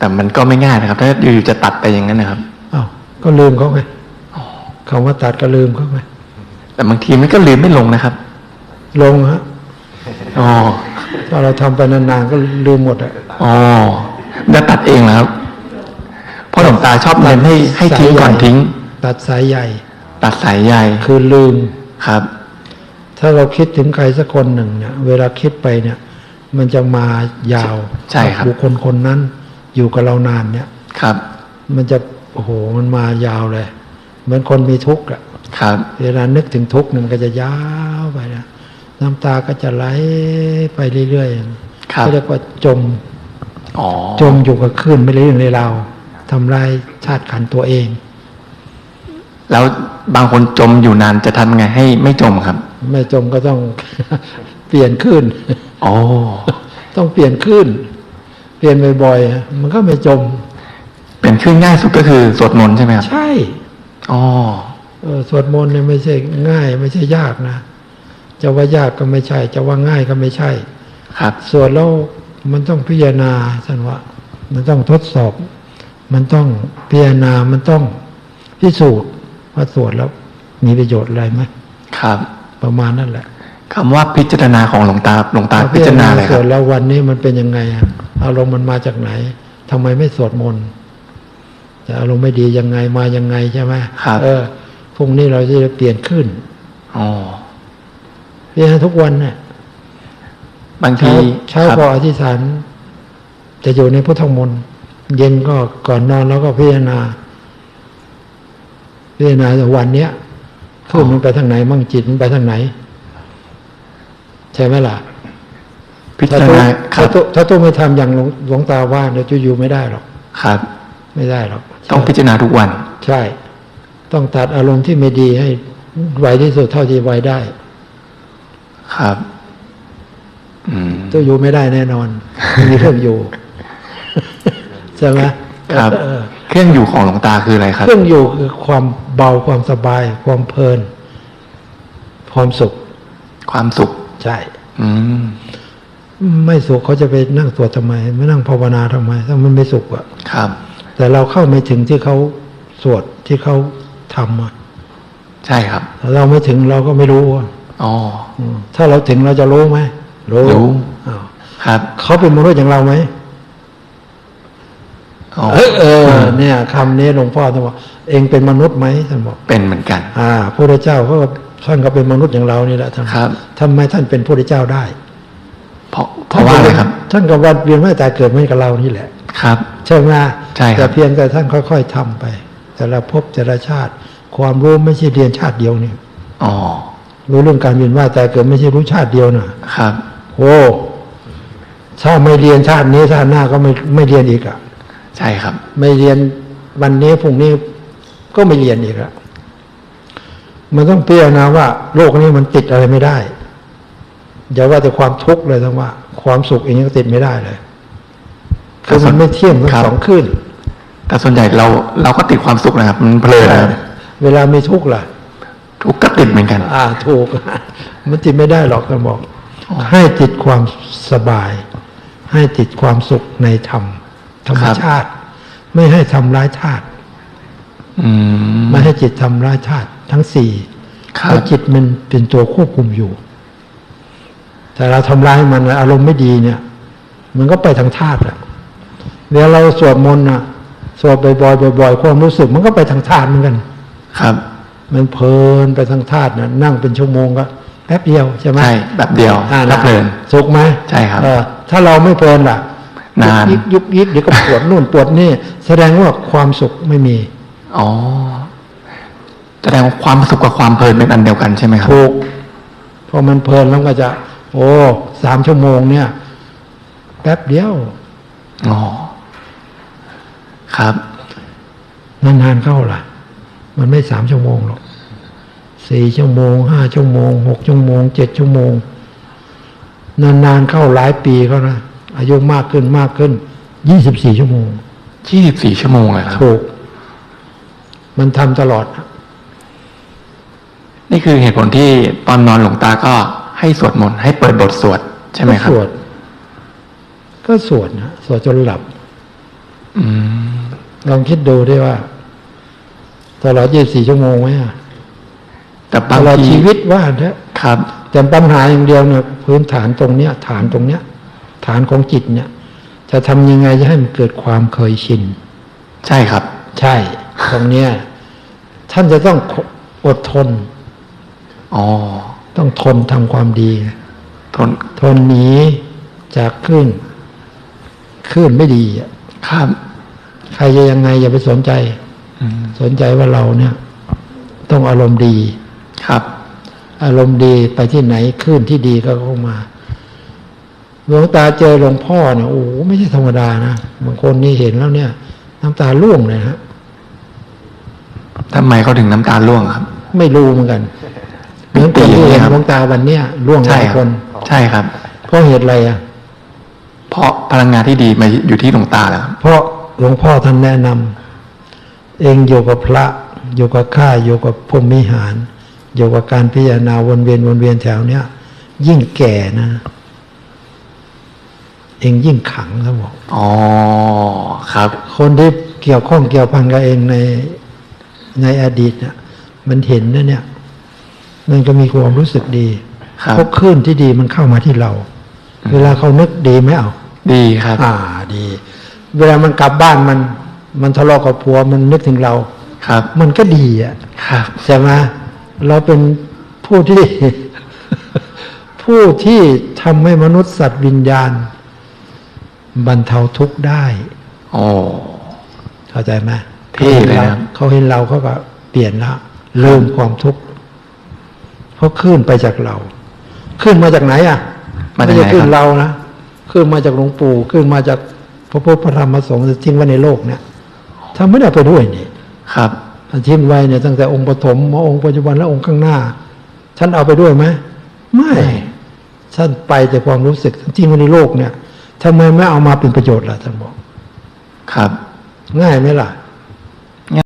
แต่มันก็ไม่ง่ายนะครับ ถ้าอยู่ๆจะตัดไปอย่างนั้นนะครับอ้าวก็ลืมเขาไงคำว่าตัดก็ลืมเขาไงแต่บางทีมันก็ลืมไม่ลงนะครับ ลงฮะอ๋อถ้าเราทำไปนานๆก็ลืมหมดอะอ๋อจะตัดเองเหรอครับเพราะหลวงตาชอบเน้นให้ให้ทิ้งก่อนทิ้ง ตัดสายใหญ่ ตัดสายใยคือลืมครับ ถ้าเราคิดถึงใครสักคนหนึ่งเนี่ย เวลาคิดไปเนี่ย มันจะมายาวใช่ครับบุคคลคนนั้น อยู่กับเรานานเนี่ย ครับ มันจะโอ้โหมันมายาวเลย เหมือนคนมีทุกข์อะครับ เวลานึกถึงทุกข์เนี่ยมันก็จะยาวไปนะน้ำตาก็จะไหลไปเรื่อยครับๆเขาเรียกว่าจมอ๋อจมอยู่กับคลื่นไม่เรื่องในเราวทำลายชาติขันธ์ตัวเอง แล้วบางคนจมอยู่นานจะทำไงให้ไม่จมครับ ไม่จมก็ต้องเปลี่ยนคลื่นอ๋อต้องเปลี่ยนคลื่น เปลี่ยนบ่อยๆ มันก็ไม่จม เป็นขึ้นง่ายสุดก็คือสวดมนต์ใช่ไหมครับ ใช่อ๋อเออสวดมนต์เนี่ยไม่ใช่ง่าย ไม่ใช่ยากนะ จะว่ายากก็ไม่ใช่ จะว่าง่ายก็ไม่ใช่ ครับสวดแล้วมันต้องพิจารณาท่านว่ามันต้องทดสอบ มันต้องพิจารณา มันต้องพิสูจน์ว่าสวดแล้วมีประโยชน์อะไรไหมครับ ประมาณนั่นแหละคำว่าพิจารณาของหลวงตาหลวงตาพิจารณาอะไรคสรับวดแล้ววันนี้มันเป็นยังไง อะอารมณ์มันมาจากไหนทำไมไม่สวดมนต์แต่อารมณ์ไม่ดียังไงมายังไงใช่ไหมครับเออพรุ่งนี้เราจะได้เปลี่ยนขึ้นอ๋อเปลี่ยนทุกวันเนี่ยบางทีเช้าครับก็อธิษฐานจะอยู่ในพุทธมนต์เย็นก็ก่อนนอนแล้วก็พิจารณาพิจารณาวันเนี้ยขึ้นมันไปทางไหนมั่งจิตมันไปทางไหน ใช่ไหมล่ะพิถ้าจารตู้ณาครั ถ้าบตู้ถ้าตู้ไม่ทำอย่างหลวงหลวงตาว่าเนี่ยจะอยู่ไม่ได้หรอกครับ ไม่ได้หรอกต้องพิจารณาทุกวัน ใช่ ต้องตัดอารมณ์ที่ไม่ดีให้ไวที่สุดเท่าที่ไวได้ ครับอืมตู้อยู่ไม่ได้แน่นอนไม่มีเครื่องอยู่ใช่ไหมครับเออเครื่องอยู่ของหลวงตาคืออะไรครับ เครื่องอยู่คือความเบาความสบาย ความเพลิน ความสุข ความสุข ใช่ อืม ไม่สุขเขาจะไปนั่งสวดทำไม ไม่นั่งภาวนาทำไม ถ้ามันไม่สุขอะครับ แต่เราเข้าไม่ถึงที่เขาสวดที่เขาทำอะใช่ครับถ้าเราไม่ถึงเราก็ไม่รู้อะอ๋ออืมถ้าเราถึงเราจะรู้ไหมรู้รู้อ้าวครับเขาเป็นมนุษย์อย่างเราไหมอ๋อเออเออ เนี่ยคำนี้หลวงพ่อท่านบอกเองเป็นมนุษย์ไหมท่านบอกเป็นเหมือนกัน อ่าพระเจ้าเขาก็ท่านก็เป็นมนุษย์อย่างเรานี่แหละท่านครับทำไมท่านเป็นพระได้เจ้าได้ ครับ ท่านก็วันเวียนว่ายตายเกิดเหมือนกับเรานี่แหละ ครับ ใช่ไหมใช่ครับแต่เพียงแต่ท่านค่อย ๆทำไป แต่ละภพแต่ละชาติ ความรู้ไม่ใช่เรียนชาติเดียวนี่อ๋อรู้เรื่องการเวียนว่ายตายเกิดไม่ใช่รู้ชาติเดียวนะครับ โอ้ถ้าไม่เรียนชาตินี้ชาติหน้าก็ไม่ไม่เรียนอีกอะใช่ครับ ไม่เรียนวันนี้พรุ่งนี้ก็ไม่เรียนอีกอะมันต้องพิจารณาว่า โลกนี้มันติดอะไรไม่ได้อย่าว่าแต่ความทุกข์เลยทั้งว่า ความสุขเองก็ติดไม่ได้เลยคือมันไม่เที่ยงทั้งครับสองขึ้นแต่ส่วนใหญ่เราเราก็ติดความสุขนะครับ มันเพลินนะครับเวลามีทุกข์ล่ะ ทุกข์ก็ติดเหมือนกัน อ่าถูก มันติดไม่ได้หรอกท่านบอก ให้ติดความสบาย ให้ติดความสุขในธรรม ธรรมครับชาติ ไม่ให้ทำร้ายธาตุอืมไม่ให้จิตทำร้ายธาตุทั้งสี่ครับเพราะจิตมันเป็นตัวควบคุมอยู่ แต่เราทำร้ายมันอารมณ์ไม่ดีเนี่ย มันก็ไปทางธาตุอะเวลาเราสวดมนต์อะสวดบ่อยๆบ่อยๆความรู้สึกมันก็ไปทางธาตุเหมือนกัน ครับ มันเพลินไปทางธาตุนะนั่งเป็นชั่วโมงก็แป๊บเดียวใช่ไหมใช่แบบเดียวอ่าก็นะเพลินสุขไหมใช่ครับเออถ้าเราไม่เพลินล่ะนานยุบยุบยิบเดี๋ยวก็ปวดนู่นปวดนี่ แสดงว่าความสุขไม่มีอ๋อแสดงว่าความสุขกับความเพลินเป็นอันเดียวกันใช่ไหมครับถูกพอมันเพลินแล้วก็จะ โอ้สามชั่วโมงเนี่ย แป๊บเดียวอ๋อครับ นานๆเข้าล่ะ มันไม่สามชั่วโมงหรอกสี่ชั่วโมงห้าชั่วโมงหกชั่วโมงเจ็ดชั่วโมง นานๆเข้าหลายปีเขานะอายุมากขึ้นมากขึ้นยี่สิบสี่ชั่วโมงยี่สิบสี่ชั่วโมงเลยครับถูกมันทำตลอด นี่คือเหตุผลที่ตอนนอนหลวงตาก็ ให้สวดมนต์ให้เปิดบทสวดใช่ไหมครับก็สวด ก็สวดนะสวดจนหลับอืมลองคิดดูด้วยว่าตลอด24ชั่วโมงไหมอะแต่ตบางลอดทีชีวิตว่าเถอะครับ แต่ปัญหาอย่างเดียวเนี่ยพื้นฐานตรงเนี้ย ฐานตรงเนี้ย ฐานของจิตเนี่ย จะทำยังไงจะให้มันเกิดความเคยชิน ใช่ครับ ใช่ ตรงเนี้ย ท่านจะต้องอดทน อ๋อ ต้องทนทำความดี ทนทนหนีจากคลื่นคลื่นไม่ดีอะครับใครจะยังไงอย่าไปสนใจอืมสนใจว่าเราเนี่ย ต้องอารมณ์ดีครับ อารมณ์ดีไปที่ไหนคลื่นที่ดีก็เข้ามาหลวงตาเจอหลวงพ่อเนี่ยโอ้โหไม่ใช่ธรรมดานะบางคนนี่เห็นแล้วเนี่ย น้ำตาร่วงเลยฮะทำไมเขาถึงน้ำตาร่วงครับ ไม่รู้เหมือนกัน เหมือนคนที่เห็นหลวงตาวันเนี้ยร่วงหใช่ลายคครับนใช่ครับ เพราะเหตุอะไรอะ เพราะพลังงานที่ดีมาอยู่ที่หลวงตาแล้วครับเพราะหลวงพ่อท่านแนะนำเองอยู่กับพระอยู่กับข้าอยู่กับพรหมิหารอยู่กับการพิจารณาวนเวียนวนเวียนแถวเนี้ยยิ่งแก่นะ เองยิ่งขังเขาบอกอ๋อครับ คนที่เกี่ยวข้องเกี่ยวพันกับเองในในอดีตเนี่ยมันเห็นนะเนี่ย มันก็มีความรู้สึกดีครับเพราะคลื่นที่ดีมันเข้ามาที่เรา เวลาเขานึกดีไหมเอา ดีครับ อ่าดี เวลามันกลับบ้านมัน มันทะเลาะกับผัวมันนึกถึงเราครับ มันก็ดีอะครับใช่ไหมเราเป็นผู้ที่ ผู้ที่ทำให้มนุษย์สัตว์วิญญาณ บรรเทาทุกข์ได้โอ้เข้าใจไหมเท่เลยนะครับเขาเห็นเราเขาก็เปลี่ยนละเริ่มความทุกข์ เพราะขึ้นไปจากเรา ขึ้นมาจากไหนอะมาจากไหนใช่ขึ้นครับเรานะขึ้นมาจากหลวงปู่ขึ้นมาจากพระพุทธพระธรรมพระสงฆ์ทิ้งไว้ในโลกเนี่ยถ้าไม่ได้เอาไปด้วยนี่ครับทิ้งไว้เนี่ยตั้งแต่องค์ปฐมมาองค์ปัจจุบันและองค์ข้างหน้าท่านเอาไปด้วยไหมไม่ท่านไปแต่ความรู้สึกทิ้งไว้ในโลกเนี่ยทำไมไม่เอามาเป็นประโยชน์ล่ะท่านบอก ครับ ง่ายไหมล่ะ